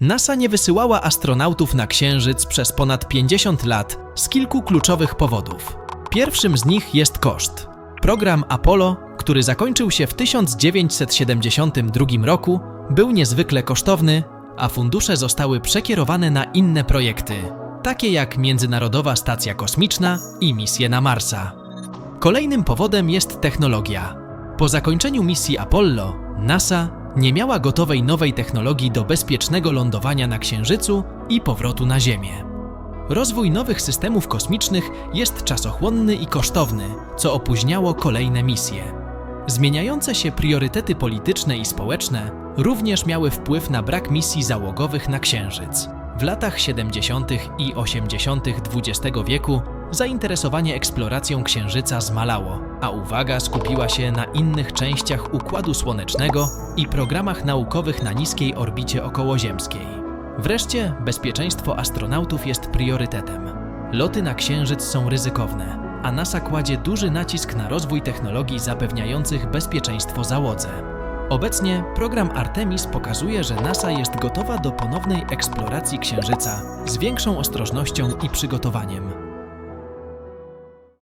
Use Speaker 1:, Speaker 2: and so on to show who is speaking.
Speaker 1: NASA nie wysyłała astronautów na Księżyc przez ponad 50 lat z kilku kluczowych powodów. Pierwszym z nich jest koszt. Program Apollo, który zakończył się w 1972 roku, był niezwykle kosztowny, a fundusze zostały przekierowane na inne projekty, takie jak Międzynarodowa Stacja Kosmiczna i misje na Marsa. Kolejnym powodem jest technologia. Po zakończeniu misji Apollo, NASA nie miała gotowej nowej technologii do bezpiecznego lądowania na Księżycu i powrotu na Ziemię. Rozwój nowych systemów kosmicznych jest czasochłonny i kosztowny, co opóźniało kolejne misje. Zmieniające się priorytety polityczne i społeczne również miały wpływ na brak misji załogowych na Księżyc. W latach 70. i 80. XX wieku zainteresowanie eksploracją Księżyca zmalało, a uwaga skupiła się na innych częściach Układu Słonecznego i programach naukowych na niskiej orbicie okołoziemskiej. Wreszcie bezpieczeństwo astronautów jest priorytetem. Loty na Księżyc są ryzykowne, a NASA kładzie duży nacisk na rozwój technologii zapewniających bezpieczeństwo załodze. Obecnie program Artemis pokazuje, że NASA jest gotowa do ponownej eksploracji Księżyca z większą ostrożnością i przygotowaniem.